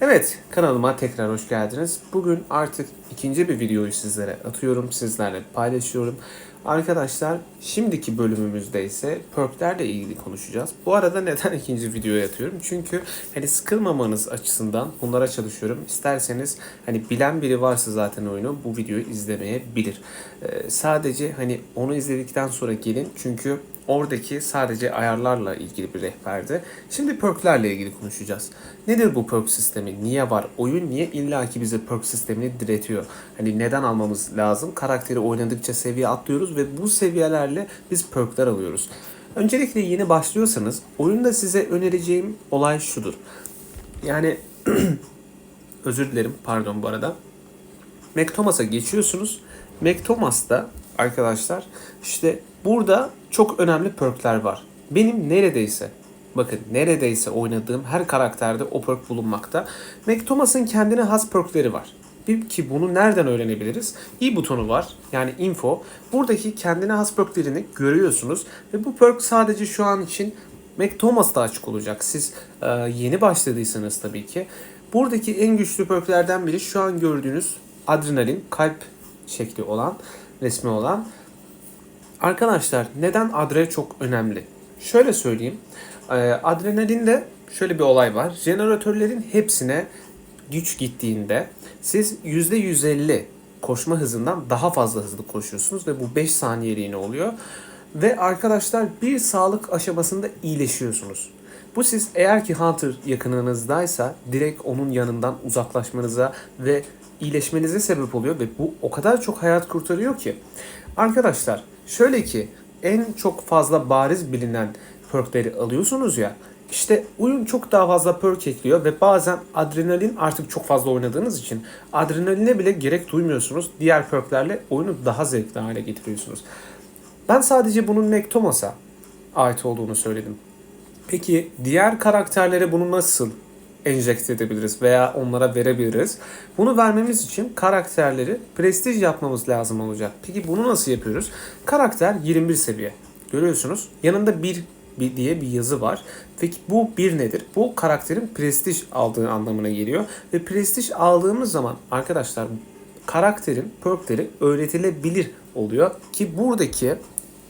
Evet, kanalıma tekrar hoş geldiniz. Bugün artık ikinci bir videoyu sizlere atıyorum, sizlerle paylaşıyorum. Arkadaşlar, şimdiki bölümümüzde ise perklerle ilgili konuşacağız. Bu arada neden ikinci videoya atıyorum? Çünkü hani sıkılmamanız açısından bunlara çalışıyorum. İsterseniz hani bilen biri varsa zaten oyunu bu videoyu izlemeyebilir. Ee, sadece hani onu izledikten sonra gelin çünkü Oradaki sadece ayarlarla ilgili bir rehberdi. Şimdi perklerle ilgili konuşacağız. Nedir bu perk sistemi? Niye var? Oyun niye illaki bize perk sistemini diretiyor? Hani neden almamız lazım? Karakteri oynadıkça seviye atlıyoruz ve bu seviyelerle biz perkler alıyoruz. Öncelikle yeni başlıyorsanız oyunda size önereceğim olay şudur. Yani özür dilerim pardon bu arada. McThomas'a geçiyorsunuz. McThomas'ta arkadaşlar işte burada çok önemli perkler var. Benim neredeyse bakın neredeyse oynadığım her karakterde o perk bulunmakta. McThomas'ın kendine has perkleri var. Bir ki bunu nereden öğrenebiliriz? İ butonu var. Yani info. Buradaki kendine has perklerini görüyorsunuz. Ve bu perk sadece şu an için McThomas'ta açık olacak. Siz e, yeni başladıysanız tabii ki. Buradaki en güçlü perklerden biri şu an gördüğünüz adrenalin kalp şekli olan resmi olan. Arkadaşlar neden adre çok önemli? Şöyle söyleyeyim. Ee, Adrenalinde şöyle bir olay var. Jeneratörlerin hepsine güç gittiğinde siz %150 koşma hızından daha fazla hızlı koşuyorsunuz ve bu 5 saniyeliğine oluyor. Ve arkadaşlar bir sağlık aşamasında iyileşiyorsunuz. Bu siz eğer ki Hunter yakınınızdaysa direkt onun yanından uzaklaşmanıza ve iyileşmenize sebep oluyor ve bu o kadar çok hayat kurtarıyor ki. Arkadaşlar şöyle ki en çok fazla bariz bilinen perkleri alıyorsunuz ya işte oyun çok daha fazla perk ekliyor ve bazen adrenalin artık çok fazla oynadığınız için adrenaline bile gerek duymuyorsunuz. Diğer perklerle oyunu daha zevkli hale getiriyorsunuz. Ben sadece bunun Nektomas'a ait olduğunu söyledim. Peki diğer karakterlere bunu nasıl enjekte edebiliriz veya onlara verebiliriz? Bunu vermemiz için karakterleri prestij yapmamız lazım olacak. Peki bunu nasıl yapıyoruz? Karakter 21 seviye. Görüyorsunuz. Yanında bir, diye bir yazı var. Peki bu bir nedir? Bu karakterin prestij aldığı anlamına geliyor. Ve prestij aldığımız zaman arkadaşlar karakterin perkleri öğretilebilir oluyor. Ki buradaki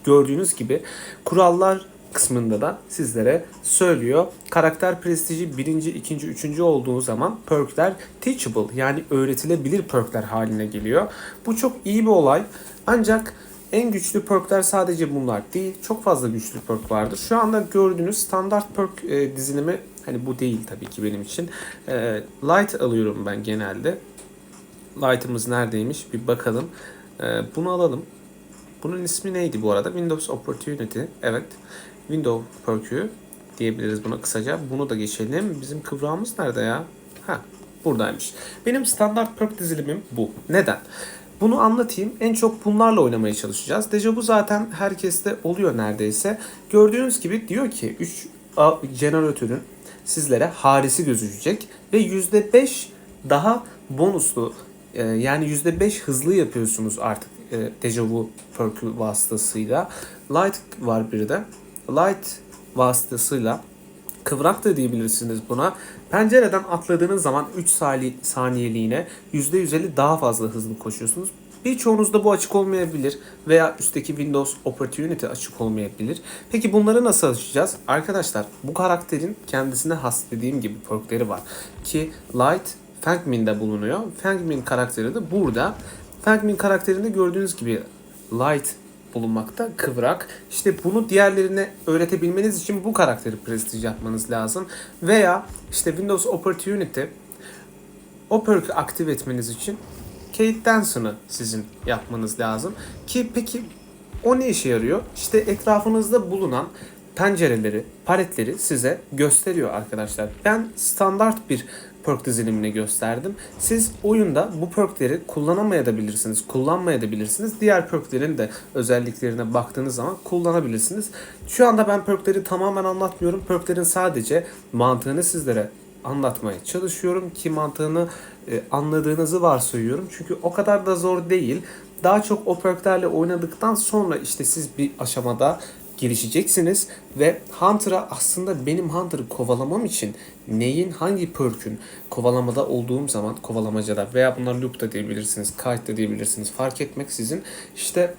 gördüğünüz gibi kurallar kısmında da sizlere söylüyor. Karakter prestiji birinci, ikinci, üçüncü olduğu zaman perkler teachable yani öğretilebilir perkler haline geliyor. Bu çok iyi bir olay. Ancak en güçlü perkler sadece bunlar değil. Çok fazla güçlü perk vardır. Şu anda gördüğünüz standart perk e, dizilimi hani bu değil tabii ki benim için. E, light alıyorum ben genelde. Light'ımız neredeymiş bir bakalım. E, bunu alalım. Bunun ismi neydi bu arada? Windows Opportunity. Evet. Windows perk'ü diyebiliriz buna kısaca. Bunu da geçelim. Bizim kıvrağımız nerede ya? Ha, buradaymış. Benim standart perk dizilimim bu. Neden? Bunu anlatayım. En çok bunlarla oynamaya çalışacağız. Deja vu zaten herkeste oluyor neredeyse. Gördüğünüz gibi diyor ki 3 jeneratörün sizlere harisi gözükecek ve %5 daha bonuslu e, yani %5 hızlı yapıyorsunuz artık e, Deja Vu perk'ü vasıtasıyla. Light var bir de. Light vasıtasıyla kıvrak da diyebilirsiniz buna. Pencereden atladığınız zaman 3 saniyeliğine %150 daha fazla hızlı koşuyorsunuz. Birçoğunuzda bu açık olmayabilir veya üstteki Windows Opportunity açık olmayabilir. Peki bunları nasıl açacağız? Arkadaşlar bu karakterin kendisine has dediğim gibi perkleri var. Ki Light Fangmin'de bulunuyor. Fangmin karakteri de burada. Fangmin karakterinde gördüğünüz gibi Light bulunmakta. Kıvrak. İşte bunu diğerlerine öğretebilmeniz için bu karakteri prestij yapmanız lazım. Veya işte Windows Opportunity o perk'ü aktif etmeniz için Kate Danson'ı sizin yapmanız lazım. Ki peki o ne işe yarıyor? İşte etrafınızda bulunan pencereleri, paletleri size gösteriyor arkadaşlar. Ben standart bir perk dizilimini gösterdim. Siz oyunda bu perkleri kullanamayabilirsiniz, kullanmayabilirsiniz. Diğer perklerin de özelliklerine baktığınız zaman kullanabilirsiniz. Şu anda ben perkleri tamamen anlatmıyorum. Perklerin sadece mantığını sizlere anlatmaya çalışıyorum ki mantığını e, anladığınızı varsayıyorum. Çünkü o kadar da zor değil. Daha çok o perklerle oynadıktan sonra işte siz bir aşamada gelişeceksiniz ve Hunter'a aslında benim Hunter'ı kovalamam için neyin hangi perk'ün kovalamada olduğum zaman kovalamacada veya bunlar loop da diyebilirsiniz, kite da diyebilirsiniz fark etmeksizin işte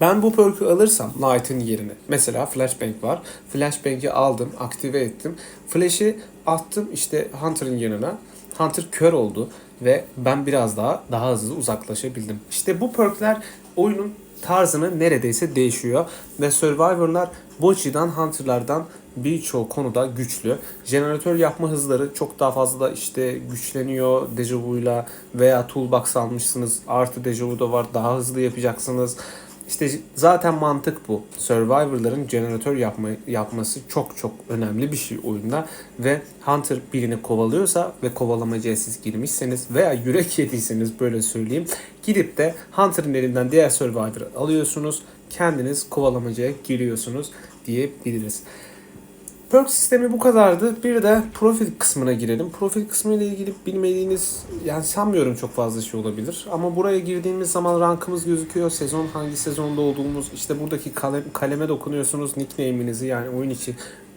ben bu perk'ü alırsam Light'ın yerine mesela Flashbang var. Flashbang'i aldım, aktive ettim. Flash'i attım işte Hunter'ın yanına. Hunter kör oldu ve ben biraz daha daha hızlı uzaklaşabildim. İşte bu perk'ler oyunun tarzını neredeyse değişiyor ve Survivor'lar bu açıdan Hunter'lardan birçok konuda güçlü. Jeneratör yapma hızları çok daha fazla işte güçleniyor Dejavu'yla veya Toolbox almışsınız artı Dejavu da var daha hızlı yapacaksınız. İşte zaten mantık bu. Survivor'ların jeneratör yapma, yapması çok çok önemli bir şey oyunda. Ve Hunter birini kovalıyorsa ve kovalamacıya siz girmişseniz veya yürek yediyseniz böyle söyleyeyim. Gidip de Hunter'ın elinden diğer Survivor'ı alıyorsunuz. Kendiniz kovalamacıya giriyorsunuz diyebiliriz. Perk sistemi bu kadardı. Bir de profil kısmına girelim. Profil kısmı ile ilgili bilmediğiniz yani sanmıyorum çok fazla şey olabilir. Ama buraya girdiğimiz zaman rankımız gözüküyor. Sezon hangi sezonda olduğumuz işte buradaki kalem, kaleme dokunuyorsunuz. Nickname'inizi yani oyun içi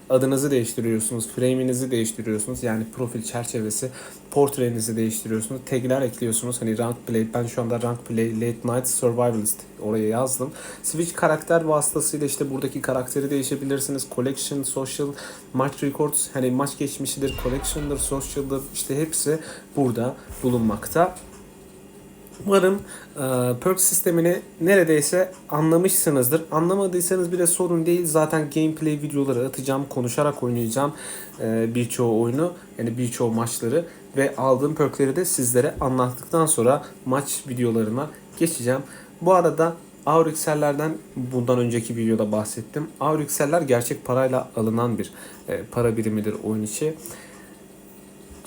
adınızı değiştiriyorsunuz. Frame'inizi değiştiriyorsunuz. Yani profil çerçevesi, portrenizi değiştiriyorsunuz. Tagler ekliyorsunuz. Hani rank play. Ben şu anda rank play late night survivalist oraya yazdım. Switch karakter vasıtasıyla işte buradaki karakteri değişebilirsiniz. Collection, social, match records hani maç geçmişidir, collection'dır, social'dır işte hepsi burada bulunmakta. Umarım e, perk sistemini neredeyse anlamışsınızdır. Anlamadıysanız bile sorun değil. Zaten gameplay videoları atacağım. Konuşarak oynayacağım e, birçoğu oyunu. Yani birçoğu maçları. Ve aldığım perkleri de sizlere anlattıktan sonra maç videolarına geçeceğim. Bu arada Aurixel'lerden bundan önceki videoda bahsettim. Aurixel'ler gerçek parayla alınan bir e, para birimidir oyun içi.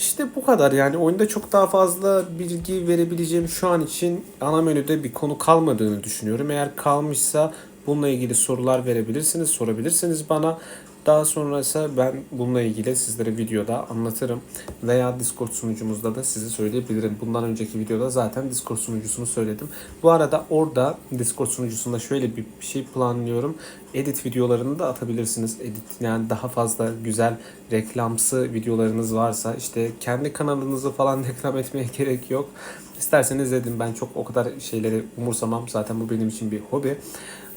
İşte bu kadar yani oyunda çok daha fazla bilgi verebileceğim şu an için ana menüde bir konu kalmadığını düşünüyorum. Eğer kalmışsa bununla ilgili sorular verebilirsiniz, sorabilirsiniz bana. Daha sonra ise ben bununla ilgili sizlere videoda anlatırım veya Discord sunucumuzda da size söyleyebilirim. Bundan önceki videoda zaten Discord sunucusunu söyledim. Bu arada orada Discord sunucusunda şöyle bir şey planlıyorum. Edit videolarını da atabilirsiniz. Edit yani daha fazla güzel reklamsı videolarınız varsa işte kendi kanalınızı falan reklam etmeye gerek yok. İsterseniz dedim ben çok o kadar şeyleri umursamam. Zaten bu benim için bir hobi.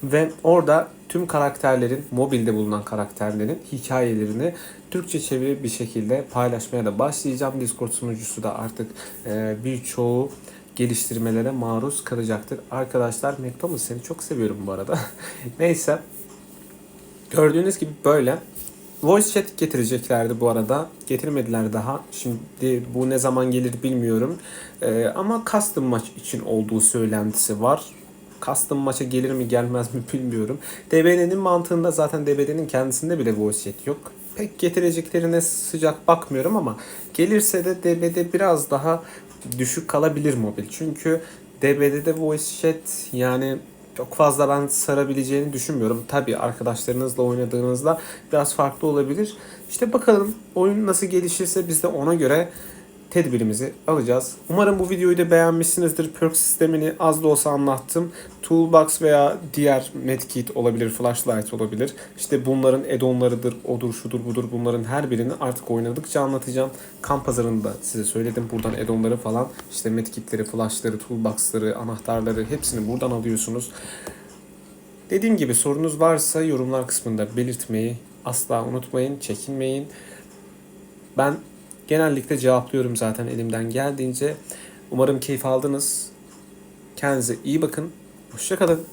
Ve orada tüm karakterlerin, mobilde bulunan karakterlerin hikayelerini Türkçe çeviri bir şekilde paylaşmaya da başlayacağım. Discord sunucusu da artık e, birçoğu geliştirmelere maruz kalacaktır. Arkadaşlar McDonald's seni çok seviyorum bu arada. Neyse. Gördüğünüz gibi böyle. Voice chat getireceklerdi bu arada. Getirmediler daha. Şimdi bu ne zaman gelir bilmiyorum. Ee, ama custom maç için olduğu söylentisi var. Custom maça gelir mi gelmez mi bilmiyorum. DBD'nin mantığında zaten DBD'nin kendisinde bile voice chat yok. Pek getireceklerine sıcak bakmıyorum ama gelirse de DBD biraz daha düşük kalabilir mobil. Çünkü DBD'de voice chat yani çok fazla ben sarabileceğini düşünmüyorum. Tabii arkadaşlarınızla oynadığınızda biraz farklı olabilir. İşte bakalım oyun nasıl gelişirse biz de ona göre tedbirimizi alacağız. Umarım bu videoyu da beğenmişsinizdir. Perk sistemini az da olsa anlattım. Toolbox veya diğer medkit olabilir, flashlight olabilir. İşte bunların add-onlarıdır, odur, şudur, budur. Bunların her birini artık oynadıkça anlatacağım. Kamp pazarında size söyledim. Buradan add-onları falan, işte medkitleri, flashları, toolboxları, anahtarları hepsini buradan alıyorsunuz. Dediğim gibi sorunuz varsa yorumlar kısmında belirtmeyi asla unutmayın, çekinmeyin. Ben genellikle cevaplıyorum zaten elimden geldiğince. Umarım keyif aldınız. Kendinize iyi bakın. Hoşçakalın.